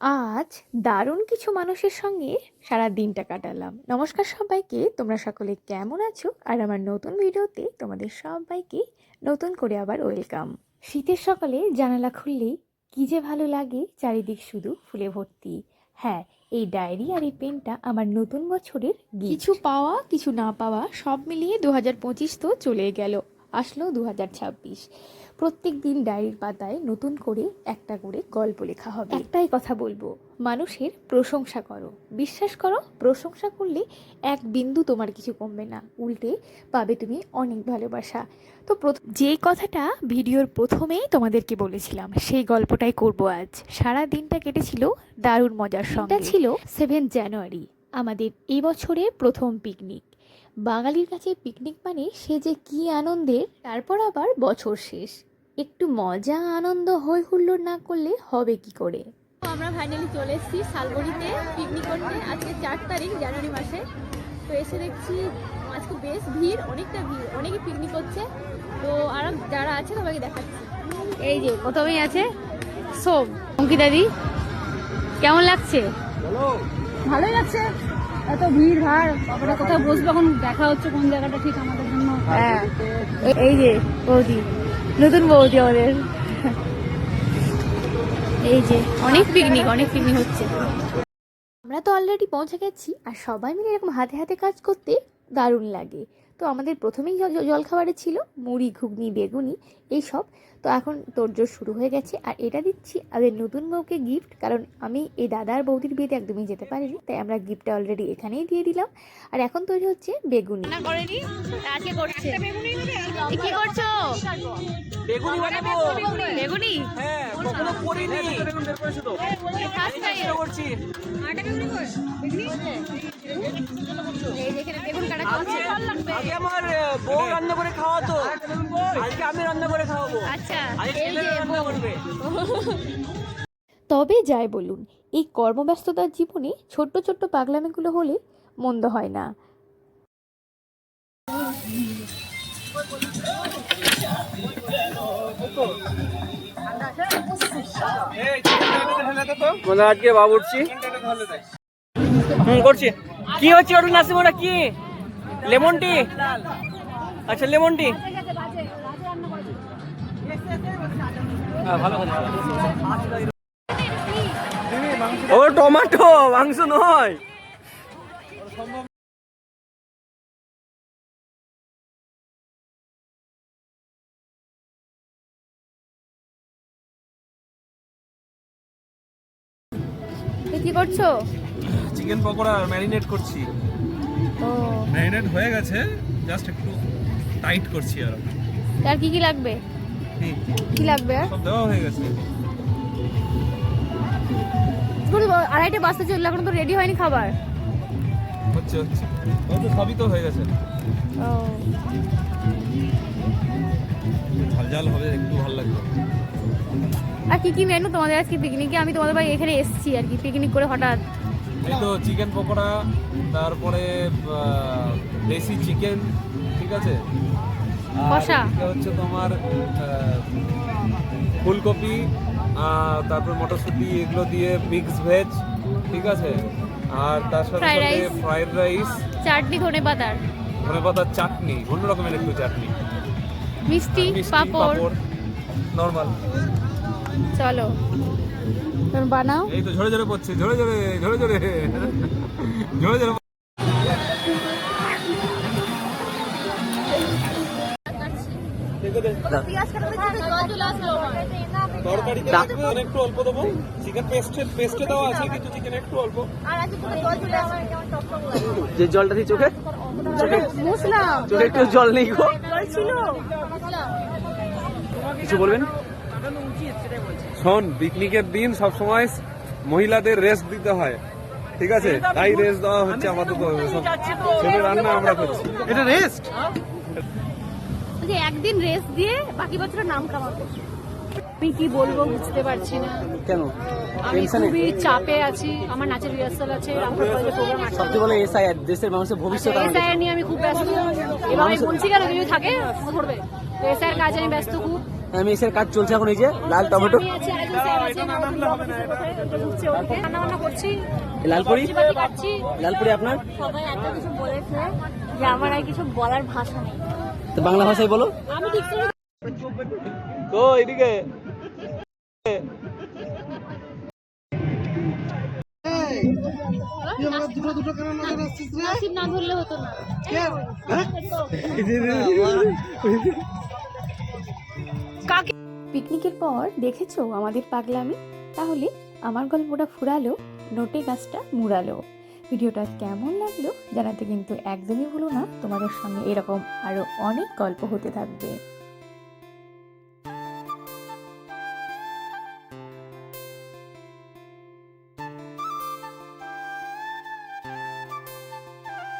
আজ দারুণ কিছু মানুষের সঙ্গে সারা দিনটা কাটালাম। নমস্কার সবাইকে, তোমরা সকলে কেমন আছো? আর আমার নতুন ভিডিওতে তোমাদের সবাইকে নতুন করে আবার ওয়েলকাম। শীতের সকালে জানালা খুললেই কী যে ভালো লাগে, চারিদিক শুধু ফুলে ভর্তি। হ্যাঁ এই ডায়েরি আর এই পেনটা আমার নতুন বছরের কিছু পাওয়া, কিছু না পাওয়া সব মিলিয়ে দু হাজার পঁচিশ তো চলে গেল। আসলো দু হাজার ছাব্বিশ। প্রত্যেক দিন ডায়েরির পাতায় নতুন করে একটা করে গল্প লেখা হবে। একটাই কথা বলব মানুষের প্রশংসা করো। বিশ্বাস করো প্রশংসা করলে এক বিন্দু তোমার কিছু কমবে না। উল্টে পাবে তুমি অনেক ভালোবাসা। তো যেই কথাটা ভিডিওর প্রথমেই তোমাদেরকে বলেছিলাম সেই গল্পটাই করব আজ। সারা দিনটা কেটেছিল দারুণ মজার সঙ্গে। ছিল সেভেন জানুয়ারি আমাদের এই বছরের প্রথম পিকনিক বাঙালির কাছে পিকনিক মানে সে যে কি আনন্দের তারপর আবার বছর শেষ। একটু মজা আনন্দ হই হুল্লোড় না করলে হবে কি করে? আমরা ফাইনালি চলে এসেছি শালবড়িতে পিকনিক করতে। আজকে চার তারিখ জানুয়ারি মাসে। তো এসে দেখছি আজকে বেশ ভিড় অনেকটা ভিড় অনেকে পিকনিক করছে। তো আর যারা আছে সবাইকে দেখাচ্ছি। এই যে প্রথমেই আছে সোম। অঙ্কিতা দি কেমন লাগছে? ভালোই লাগছে। এত ভিড় ভাড় বাবাটা কোথাও বসবো এখন? দেখা হচ্ছে কোন জায়গাটা ঠিক আমাদের জন্য। হ্যাঁ। এই যে বৌদি। নতুন বৌদি আমাদের। এই যে অনেক পিকনিক অনেক পিকনিক হচ্ছে। আমরা তো অলরেডি পৌঁছে গেছি আর সবাই মিলে এরকম হাতে হাতে কাজ করতে দারুণ লাগে। তো আমাদের প্রথমেই জল- জলখাবারে ছিল মুড়ি ঘুগনি বেগুনি এইসব। তো এখন তোরজোর শুরু হয়ে গেছে। আর এটা দিচ্ছি আমাদের নতুন বউকে গিফট কারণ আমি এই দাদার বৌদির বিয়েতে একদমই যেতে পারিনি তাই আমরা গিফটটা অলরেডি এখানেই দিয়ে দিলাম। আর এখন তৈরি হচ্ছে বেগুনি। আজকে করছে? কি করছ? বেগুনি বানাবো। বেগুনি হ্যাঁ কখনো করিনি। আমার বউ রান্না করে খাওয়াতো আজকে আমি রান্না করে খাওয়াবো। আচ্ছা আজকে রান্না করবে। তবে যাই বলুন এই কর্মব্যস্ততার জীবনে ছোট্ট ছোট্ট পাগলামিগুলো হলে মন্দ হয় না। মানে আজকে বাবুর্চি। হুম করছি। কি হচ্ছে ওটা নাসিম ওটা কি? Lemon tea? আচ্ছা লেমন টি। হ্যাঁ, ও টমেটো মাংস নয়। কি করছ? চিকেন পকোড়া ম্যারিনেট করছি। ম্যারিনেট হয়ে গেছে জাস্ট একটু টাইট করছি আর। আর কি কি লাগবে? কি? কি লাগবে? সব দেওয়া হয়ে গেছে। পুরো আড়াইটে বাসতে চলল এখন তো রেডি হয়নি খাবার। হচ্ছে হচ্ছে। তো সবই তো হয়ে গেছে। ও। ঝাল ঝাল হবে একটু ভালো লাগবে। আর কি কি মেনু তোমাদের আজকে পিকনিকে আমি তোমাদের বাড়ি এখানে এসেছি আর কি পিকনিক করে হঠাৎ। এই তো চিকেন পকোড়া তারপরে দেশি চিকেন ঠিক আছে? আর হচ্ছে তোমার ফুলকপি তারপর মটরশুঁটি এগুলো দিয়ে মিক্স ভেজ ঠিক আছে? আর তার সাথে সাথে ফ্রাইড রাইস চাটনি ধনে পাতার। ধনে পাতার চাটনি অন্য রকমের একটু চাটনি। মিষ্টি পাঁপড়। নর্মাল চলো। বানাও। এই তো ঝরে ঝরে পড়ছে ঝরে ঝরে ঝরে ঝরে। ঝরে ঝরে একটু অল্প দেবো চিকেন পেস্টে পেস্টে দেওয়া আছে কিন্তু চিকেন একটু অল্প যে জলটা দিয়ে চোখে মুসলাম চোখে একটু জল নেই গো। কিছু বলবেন? শোন পিকনিকের দিন সব সময় মহিলাদের রেস্ট দিতে হয়। ঠিক আছে? তাই রেস্ট দেওয়া হচ্ছে সব ছেলে রান্না আমরা করছি। এটা রেস্ট যে একদিন রেস্ট দিয়ে বাকি বছরের নাম কামাবো আমি কি বলব বুঝতে পারছি না। কেন? আমি খুবই চাপে আছি। আমার নাচের রিহার্সাল আছে আমার কলেজে প্রোগ্রাম আছে। সবচেয়ে বলে এসআই দেশের মানুষের ভবিষ্যৎ আমাদের। নিয়ে আমি খুব ব্যস্ত। এবার আমি বলছি কেন? যদি থাকে ধরবে। তো এসআইআর কাজে আমি ব্যস্ত খুব। আমি এসের কাজ চলছে এখন এই যে লাল টমেটো লালপুরি লালপুরি আপনার সবাই এত কিছু বলেছে যে আমার আর কিছু বলার ভাষা নেই তো বাংলা ভাষায় বলো আমি ঠিক করে তো এদিকে নাসিব না ধরলে হতো না পিকনিকের পর দেখেছ আমাদের পাগলামি? তাহলে আমার গল্পটা ফুরালো, নোটে গাছটা মুড়ালো। ভিডিওটা কেমন লাগল জানাতে কিন্তু একদমই ভুলো না, তোমাদের সঙ্গে এরকম আরও অনেক গল্প হতে থাকবে।